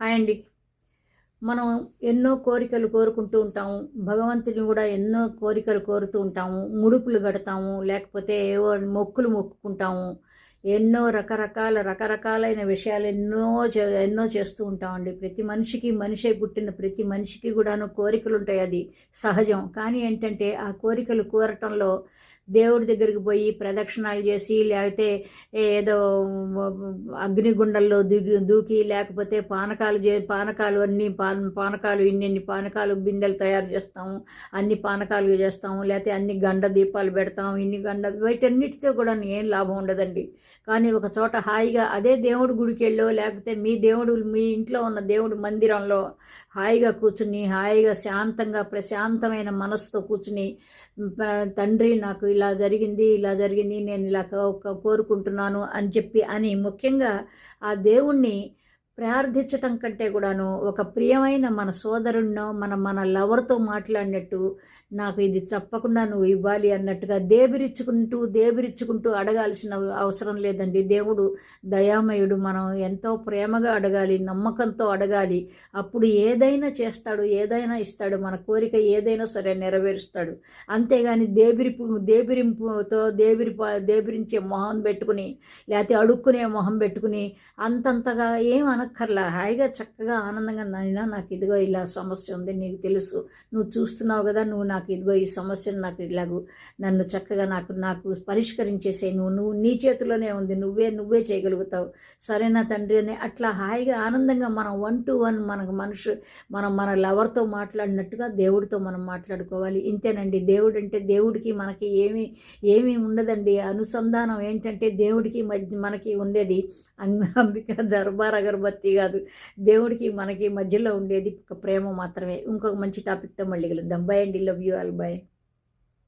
Hi అండి. మనం ఎన్నో కోరికలు కోరుకుంటూ ఉంటాము. భగవంతుని కూడా ఎన్నో కోరికలు కోరుతూ ఉంటాము. ముడుపులు కడతాము. లేకపోతే ఏవో మొక్కులు మొక్కుకుంటాము. ఎన్నో రకరకాల రకరకాలైన విషయాలు ఎన్నో చే- ఎన్నో చేస్తూ ఉంటామండి. ప్రతి మనిషికి మనిషే పుట్టిన ప్రతి మనిషికి కూడాను కోరికలు ఉంటాయి అది. సహజం. కానీ ఏంటంటే ఆ కోరికలు కోరటంలో దేవుడి దగ్గరికి పోయి ప్రదక్షిణాలు చేసి లేకపోతే ఏదో అగ్నిగుండల్లో దిగి దూకి లేకపోతే పానకాలు చే పానకాలు అన్ని పాన పానకాలు ఇన్ని పానకాలు బిందెలు తయారు చేస్తాము అన్ని పానకాలు చేస్తాము లేకపోతే అన్ని గండ దీపాలు పెడతాము ఇన్ని గండ వీటన్నిటితో కూడా ఏం లాభం ఉండదండి. కానీ ఒక చోట హాయిగా అదే దేవుడి గుడికి వెళ్ళో లేకపోతే మీ దేవుడు మీ ఇంట్లో ఉన్న దేవుడు మందిరంలో హాయిగా కూర్చుని హాయిగా శాంతంగా ప్రశాంతమైన మనసుతో కూర్చుని తండ్రి నాకు ఇలా జరిగింది ఇలా జరిగింది నేను ఇలా కోరుకుంటున్నాను అని చెప్పి అని ముఖ్యంగా ఆ దేవుణ్ణి ప్రార్థించటం కంటే కూడాను ఒక ప్రియమైన మన సోదరుణ్ణో మన మన లవర్తో మాట్లాడినట్టు నాకు ఇది తప్పకుండా నువ్వు ఇవ్వాలి అన్నట్టుగా దేబిరిచ్చుకుంటూ దేబిరిచ్చుకుంటూ అడగాల్సిన అవసరం లేదండి. దేవుడు దయామయుడు. మనం ఎంతో ప్రేమగా అడగాలి నమ్మకంతో అడగాలి. అప్పుడు ఏదైనా చేస్తాడు ఏదైనా ఇస్తాడు. మన కోరిక ఏదైనా సరే నెరవేరుస్తాడు. అంతేగాని దేబిరిపు దేబిరింపుతో దేబిరి దేబిరించే మొహం పెట్టుకుని లేకపోతే అడుక్కునే మొహం పెట్టుకుని అంతంతగా ఏం అనక్కర్లా హాయిగా చక్కగా ఆనందంగా నాయనా నాకు ఇదిగో ఇలా సమస్య ఉంది నీకు తెలుసు. నువ్వు చూస్తున్నావు కదా నువ్వు నాకు ఇదిగో ఈ సమస్యను నాకు ఇలాగూ. నన్ను చక్కగా నాకు నాకు పరిష్కరించేసే నువ్వు నువ్వు నీ చేతిలోనే ఉంది. నువ్వే నువ్వే చేయగలుగుతావు. సరేనా తండ్రి అని అట్లా హాయిగా ఆనందంగా మనం వన్ టు వన్ మనకు మనుషు మనం మన లవర్తో మాట్లాడినట్టుగా దేవుడితో మనం మాట్లాడుకోవాలి. ఇంతేనండి. దేవుడు అంటే దేవుడికి మనకి ఏమీ ఏమీ ఉండదండి. అనుసంధానం ఏంటంటే దేవుడికి మధ్య మనకి ఉండేది అంగ- అంబిక దర్బార్ అగరబత్తి కాదు. దేవుడికి మనకి మధ్యలో ఉండేది ఒక ప్రేమ మాత్రమే. ఇంకొక మంచి టాపిక్తో మళ్ళీ కలుద్దాం. బై అండి. Love you all by